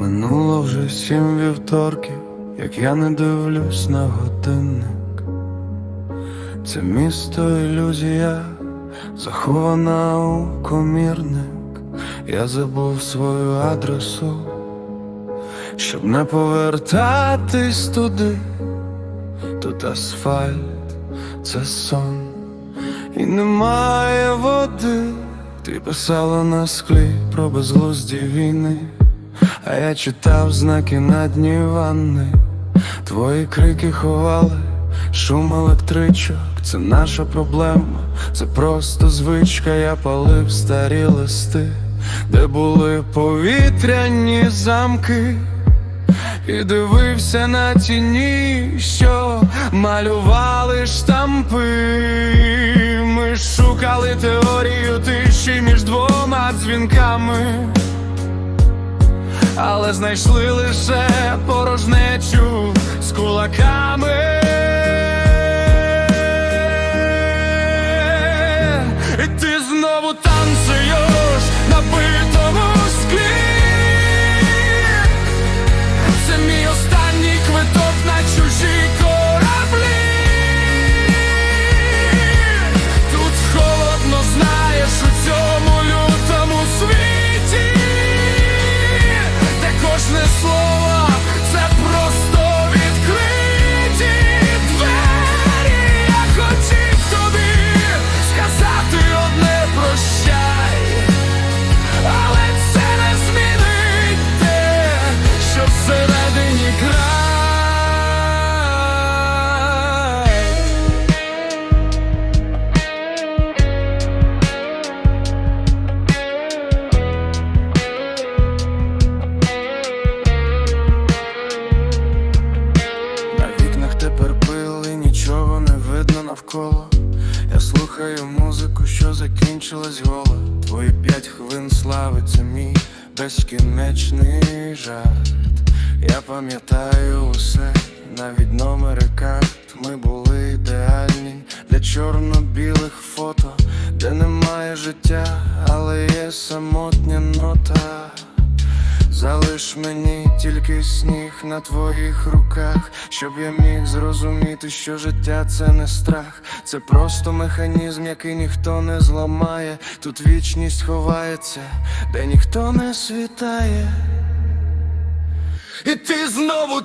вже сім вівторків, як я не дивлюсь на годинник. Це місто ілюзія, захована у комірник. Я забув свою адресу, щоб не повертатись туди. Тут асфальт, це сон, і немає води. Ти писала на склі про безглузді війни, а я читав знаки на дні ванни. Твої крики ховали, шум електричок, це наша проблема, це просто звичка, я палив старі листи, де були повітряні замки. І дивився на тіні, що малювали штампи. Ми шукали теорію тиші між двома дзвінками, але знайшли лише порожнечу з кулаками. Я слухаю музику, що закінчилась гола. Твої п'ять хвилин слави, це мій безкінечний жарт. Я пам'ятаю усе, навіть номери карт. Ми були ідеальні для чорно-білих фото, де немає життя, але є самотня нота. Залиш мені тільки сніг на твоїх руках, щоб я міг зрозуміти, що життя це не страх, це просто механізм, який ніхто не зламає. Тут вічність ховається, де ніхто не світає. І ти знову